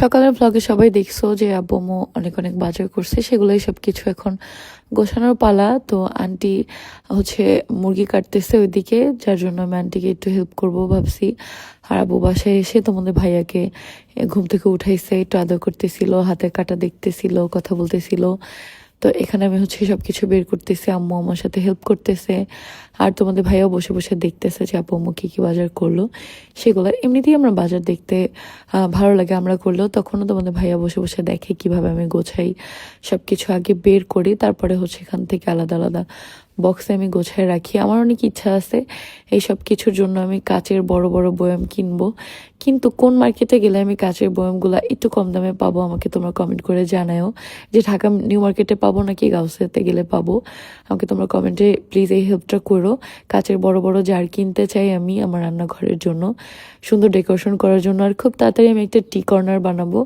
সকালের ব্লগে সবাই দেখছ যে আব্বু অনেক অনেক বাজার করছে, সেগুলোই সব কিছু এখন গোছানোর পালা। তো আন্টি হচ্ছে মুরগি কাটতেছে ওইদিকে, যার জন্য আমি আন্টিকে একটু হেল্প করব ভাবছি। আর আব্বু বাসায় এসে তোমাদের ভাইয়াকে ঘুম থেকে উঠাইছে, একটু আদর করতেছিল হাতে কাটা দেখতেছিল, কথা বলতেছিল। তো এখানে আমি হচ্ছে সব কিছু বের করতেছি, আম্মু আমার সাথে হেল্প করতেছে, আর তোমাদের ভাইয়াও বসে বসে দেখতেছে যে আপু, আম্মু কী কী বাজার করল। সেগুলো এমনিতেই আমরা বাজার দেখতে ভালো লাগে, আমরা করলেও তখনও তোমাদের ভাইয়া বসে বসে দেখে কীভাবে আমি গোছাই সব কিছু আগে বের করি, তারপরে হচ্ছে এখান থেকে আলাদা আলাদা বক্সে আমি গোছায় রাখি। আমার অনেক ইচ্ছা আছে এই সব কিছুর জন্য আমি কাচের বড় বড় বয়াম কিনবো। কিন্তু কোন মার্কেটে গেলে আমি কাচের বয়ামগুলা একটু কম দামে পাবো আমাকে তোমরা কমেন্ট করে জানাও যে ঢাকা নিউ মার্কেটে পাবো নাকি গাউসেতে গেলে পাবো? আমাকে তোমরা কমেন্টে প্লিজ এই হেল্পটা করো। কাচের বড় বড় জার কিনতে চাই আমি আমার রান্নাঘরের জন্য। সুন্দর ডেকোরেশন করার জন্য। আর খুব তাড়াতাড়ি আমি একটা টি কর্নার বানাবো।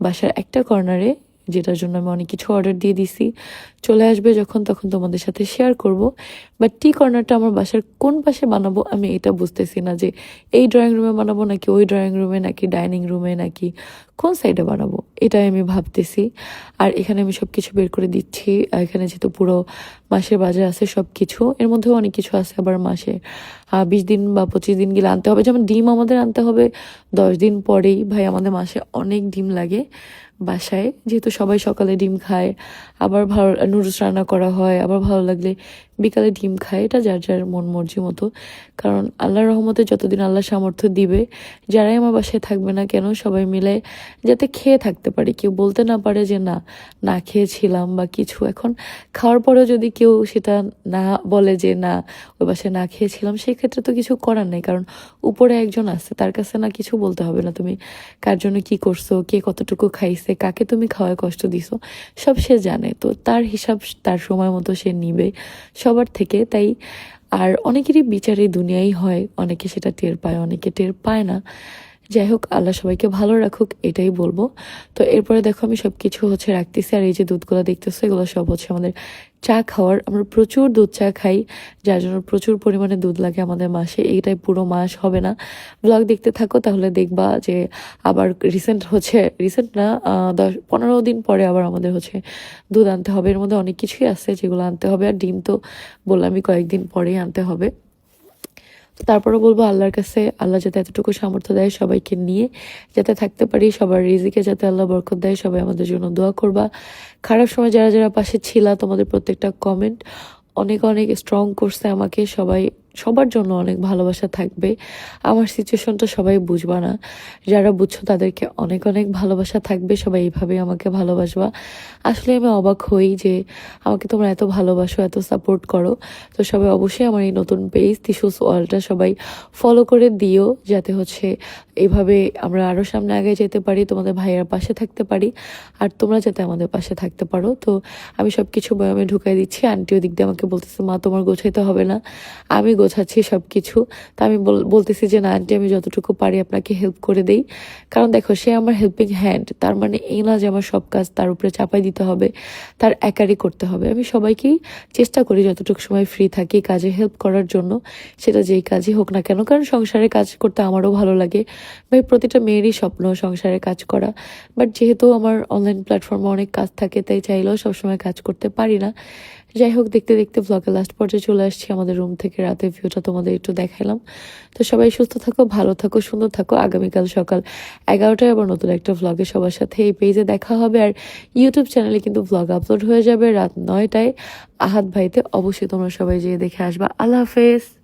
বাসার একটা কর্নারে যেটার জন্য আমি অনেক কিছু অর্ডার দিয়ে দিছি। চলে আসবে যখন, তখন তোমাদের সাথে শেয়ার করব। বাট টি কর্নারটা আমার বাসার কোন পাশে বানাবো, আমি এটা বুঝতেছি না যে এই ড্রয়িং রুমে বানাবো নাকি ওই ড্রয়িং রুমে নাকি ডাইনিং রুমে নাকি কোন সাইডে বানাবো? এটাই আমি ভাবতেছি। আর এখানে আমি সব কিছু বের করে দিচ্ছি। এখানে যেহেতু পুরো মাসের বাজার আছে সব কিছু এর মধ্যেও অনেক কিছু আছে আবার মাসে। বিশ দিন বা পঁচিশ দিন গেলে আনতে হবে। যেমন ডিম আমাদের আনতে হবে দশ দিন পরেই। ভাই, আমাদের মাসে অনেক ডিম লাগে বাসায়। যেহেতু সবাই সকালে ডিম খায়, আবার ভালো, নুডলস রান্না করা হয়, আবার ভালো লাগলে বিকালে ডিম খায়, এটা যার যার মন মর্জি মতো। কারণ আল্লাহর রহমতে যতদিন আল্লাহ সামর্থ্য দিবে, যারাই আমার বাসায় থাকবে না কেন, সবাই মিলে যাতে খেয়ে থাকতে পারি। কেউ বলতে না পারে যে, না না খেয়েছিলাম বা কিছু। এখন খাওয়ার পরেও যদি কেউ সেটা না বলে যে, না, ওই বাসায় না খেয়েছিলাম সেই ক্ষেত্রে তো কিছু করার নেই। কারণ উপরে একজন আছে, তার কাছে না কিছু বলতে হবে না। তুমি কার জন্য কি করছ, কে কতটুকু খাইছে, কাকে তুমি খাওয়ায় কষ্ট দিছো, সব সে জানে। তো তার হিসাব, তার সময় মতো সে নিবে। সবার থেকে, তাই আর অনেকেরই বিচারে দুনিয়াই হয়, অনেকে সেটা টের পায়, অনেকে টের পায় না। যাই হোক আল্লাহ সবাইকে ভালো রাখুক, এটাই বলব। তো এরপরে দেখো, আমি সব কিছু হচ্ছে রাখতেছি, আর এই যে দুধগুলো দেখতেছো, এগুলো সব হচ্ছে আমাদের চা খাওয়ার। আমরা প্রচুর দুধ চা খাই, যার জন্য প্রচুর পরিমাণে দুধ লাগে আমাদের মাসে। এইটাই পুরো মাস, হবে না। ব্লগ দেখতে থাকো, তাহলে দেখবা যে আবার রিসেন্ট হচ্ছে রিসেন্ট না দশ, পনেরো দিন পরে আবার আমাদের হচ্ছে দুধ আনতে হবে। এর মধ্যে অনেক কিছুই আছে যেগুলো আনতে হবে, আর ডিম তো বললামই কয়েকদিন পরেই আনতে হবে। তারপরে বলব আল্লাহর কাছে আল্লাহ যাতে এতটুকু সামর্থ্য দেয় সবাইকে নিয়ে, যাতে থাকতে পারি, সবার রিজিকে যাতে আল্লাহ বরকত দেয়, সবাই আমাদের জন্য দোয়া করবা। খারাপ সময় যারা যারা পাশে ছিলা, তোমাদের প্রত্যেকটা কমেন্ট অনেক অনেক স্ট্রং করছে আমাকে, সবাই সবার জন্য অনেক ভালোবাসা থাকবে। আমার সিচুয়েশনটা সবাই বুঝবা না। যারা বুঝছ তাদেরকে অনেক অনেক ভালোবাসা থাকবে। সবাই এইভাবে আমাকে ভালোবাসবা। আসলে আমি অবাক হই যে আমাকে তোমরা এত ভালোবাসো, এত সাপোর্ট করো। তো সবাই অবশ্যই আমার এই নতুন পেজ তিসুস ওয়ালটা সবাই ফলো করে দিও। যাতে হচ্ছে এভাবে আমরা আরও সামনে আগে যেতে পারি, তোমাদের ভাইয়ের পাশে থাকতে পারি। আর তোমরা যাতে আমাদের পাশে থাকতে পারো। তো আমি সব কিছু বয়ামে ঢুকাই দিচ্ছি। আন্টিও দিক দিয়ে আমাকে বলতেছে, মা, তোমার গোছাইতে হবে না। আমি গোছাচ্ছি সব কিছু তা আমি বল- বলতেছি যে, না, আন্টি, আমি যতটুকু পারি আপনাকে হেল্প করে দেই। কারণ দেখো, সে আমার হেল্পিং হ্যান্ড তার মানে এই না যে আমার সব কাজ তার উপরে চাপাই দিতে হবে, তার একারই করতে হবে। আমি সবাইকেই চেষ্টা করি যতটুকু সময় ফ্রি থাকি কাজে হেল্প করার জন্য, সেটা যেই কাজই হোক না কেন। কারণ সংসারে কাজ করতে আমারও ভালো লাগে। ভাই, প্রতিটা মেয়েরই স্বপ্ন সংসারে কাজ করা। বাট যেহেতু আমার অনলাইন প্ল্যাটফর্মে অনেক কাজ থাকে, তাই চাইলেও সবসময় কাজ করতে পারি না। যাই হোক, দেখতে দেখতে ব্লগে লাস্ট পর্যায়ে চলে আসছি আমাদের রুম থেকে। রাতে ভিউটা তোমাদের একটু দেখাইলাম। তো সবাই সুস্থ থাকো, ভালো থাকো, সুন্দর থাকো। আগামীকাল সকাল এগারোটায় আবার নতুন একটা ব্লগে সবার সাথে এই পেজে দেখা হবে। আর ইউটিউব চ্যানেলে কিন্তু ভ্লগ আপলোড হয়ে যাবে রাত নয়টায়। আহাত ভাইতে অবশ্যই তোমরা সবাই যেয়ে দেখে আসবা। আল্লাহ হাফেজ।